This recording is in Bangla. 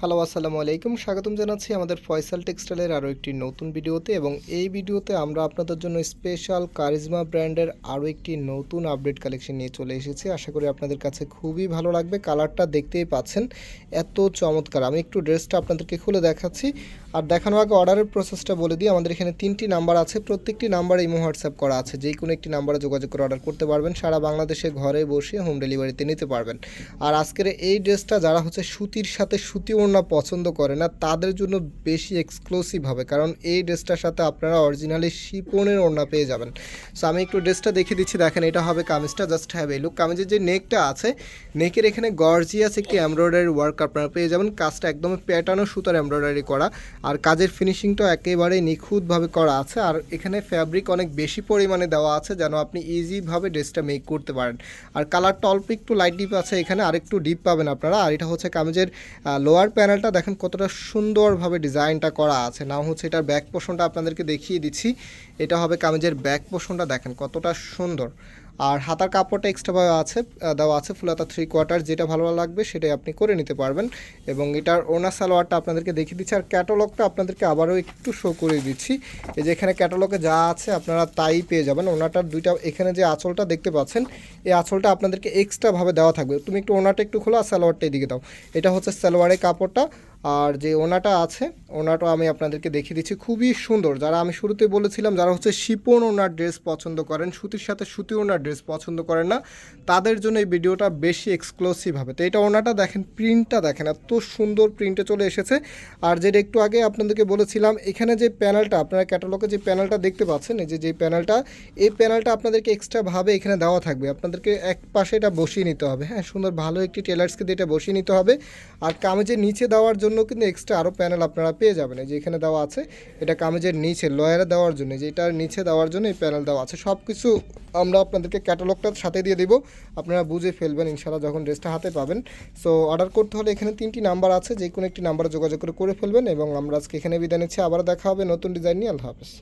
হ্যালো, আসসালামু আলাইকুম। স্বাগতম জানাচ্ছি আমাদের ফয়সাল টেক্সটাইলের আরও একটি নতুন ভিডিওতে এবং এই ভিডিওতে আমরা আপনাদের জন্য স্পেশাল কারিজমা ব্র্যান্ডের আরও একটি নতুন আপডেট কালেকশন নিয়ে চলে এসেছি। আশা করি আপনাদের কাছে খুবই ভালো লাগবে। কালারটা দেখতেই পাচ্ছেন, এত চমৎকার। আমি একটু ড্রেসটা আপনাদেরকে খুলে দেখাচ্ছি। আর দেখানোর আগে অর্ডারের প্রসেসটা বলে দিই। আমাদের এখানে তিনটি নাম্বার আছে। প্রত্যেকটি নাম্বারে ইমো হোয়াটসঅ্যাপ করা আছে। যে কোনো একটি নাম্বারে যোগাযোগ করে অর্ডার করতে পারবেন। সারা বাংলাদেশে ঘরে বসে হোম ডেলিভারিতে নিতে পারবেন। আর আজকের এই ড্রেসটা যারা হচ্ছে সুতির সাথে সুতি ওড়না পছন্দ করে না, তাদের জন্য বেশি এক্সক্লুসিভ হবে। কারণ এই ড্রেসটার সাথে আপনারা অরিজিনালি শিপনের ওড়না পেয়ে যাবেন। সো আমি একটু ড্রেসটা দেখিয়ে দিচ্ছি। দেখেন, এটা হবে কামিজটা। জাস্ট হ্যাভ এই লুক কামিজের যে নেকটা আছে নেকের এখানে গর্জিয়াস একটি এমব্রয়ডারি ওয়ার্ক আপনারা পেয়ে যাবেন। কাজটা একদম প্যাটার্নও সুতার এমব্রয়ডারি করা। আর কাজের ফিনিশিংটা একেবারেই নিখুঁতভাবে করা আছে। আর এখানে ফ্যাব্রিক অনেক বেশি পরিমাণে দেওয়া আছে যেন আপনি ইজিভাবে ড্রেসটা মেক করতে পারেন। আর কালারটা অল্প একটু লাইট ডিপ আছে, এখানে আর একটু ডিপ পাবেন আপনারা। আর এটা হচ্ছে কামিজের লোয়ার প্যানেলটা দেখেন কতটা সুন্দরভাবে ডিজাইনটা করা আছে। নাও হচ্ছে এটার ব্যাক পোষণটা আপনাদেরকে দেখিয়ে দিচ্ছি। এটা হবে কামিজের ব্যাক পোষণটা দেখেন কতটা সুন্দর। আর হাতার কাপড়টা এক্সট্রাভাবে আছে দেওয়া আছে ফুলাতা থ্রি কোয়ার্টার যেটা ভালো লাগবে সেটাই আপনি করে নিতে পারবেন। এবং এটার ওনা সালোয়ারটা আপনাদেরকে দেখিয়ে দিচ্ছি, আর ক্যাটালগটা আপনাদেরকে আবারও একটু শো করে দিচ্ছি। এই যে এখানে ক্যাটালগে যা আছে আপনারা তাই পেয়ে যাবেন। ওনাটার দুইটা, এখানে যে আঁচলটা দেখতে পাচ্ছেন, এই আঁচলটা আপনাদেরকে এক্সট্রাভাবে দেওয়া থাকবে। তুমি একটু ওনাটা একটু খোলো সালোয়ারটা এদিকে দাও। এটা হচ্ছে সালোয়ারের কাপড়টা। আর যে ওনাটা আছে, ওনাটা আমি আপনাদেরকে দেখিয়ে দিচ্ছি। খুবই সুন্দর। যারা আমি শুরুতে বলেছিলাম, যারা হচ্ছে শিপন ওনার ড্রেস পছন্দ করেন, সুতির সাথে সুতি ওনার ড্রেস পছন্দ করেন না, তাদের জন্য এই ভিডিওটা বেশি এক্সক্লুসিভ হবে। তো এটা ওনাটা দেখেন প্রিন্টটা দেখেন, এত সুন্দর প্রিন্টে চলে এসেছে। আর যেটা একটু আগে আপনাদেরকে বলেছিলাম, এখানে যে প্যানেলটা আপনারা ক্যাটালগে যে প্যানেলটা দেখতে পাচ্ছেন, এই যে যে প্যানেলটা এই প্যানেলটা আপনাদেরকে এক্সট্রাভাবে এখানে দেওয়া থাকবে। আপনাদেরকে এক পাশে এটা বসিয়ে নিতে হবে। হ্যাঁ সুন্দর ভালো একটি টেলার্সকে দিয়ে এটা বসিয়ে নিতে হবে। আর কামেজের নিচে দেওয়ার জন্য কিন্তু এক্সট্রা আরও প্যানেল আপনারা পেয়ে যাবেন। যে এখানে দেওয়া আছে, এটা কামেজের নিচে লয়ারে দেওয়ার জন্য যে এটার নিচে দেওয়ার জন্য এই প্যানেল দেওয়া আছে। সব কিছু আমরা আপনাদেরকে ক্যাটালগটার সাথে দিয়ে দিব, আপনারা বুঝে ফেলবেন ইনশাআল্লাহ যখন ড্রেসটা হাতে পাবেন। সো অর্ডার করতে হলে এখানে তিনটি নাম্বার আছে যে কোনো একটি নাম্বারে যোগাযোগ করে করে ফেলবেন এবং আমরা আজকে এখানে বিদায় নিচ্ছি। আবার দেখা হবে নতুন ডিজাইন নিয়ে। আল্লাহ হাফেজ।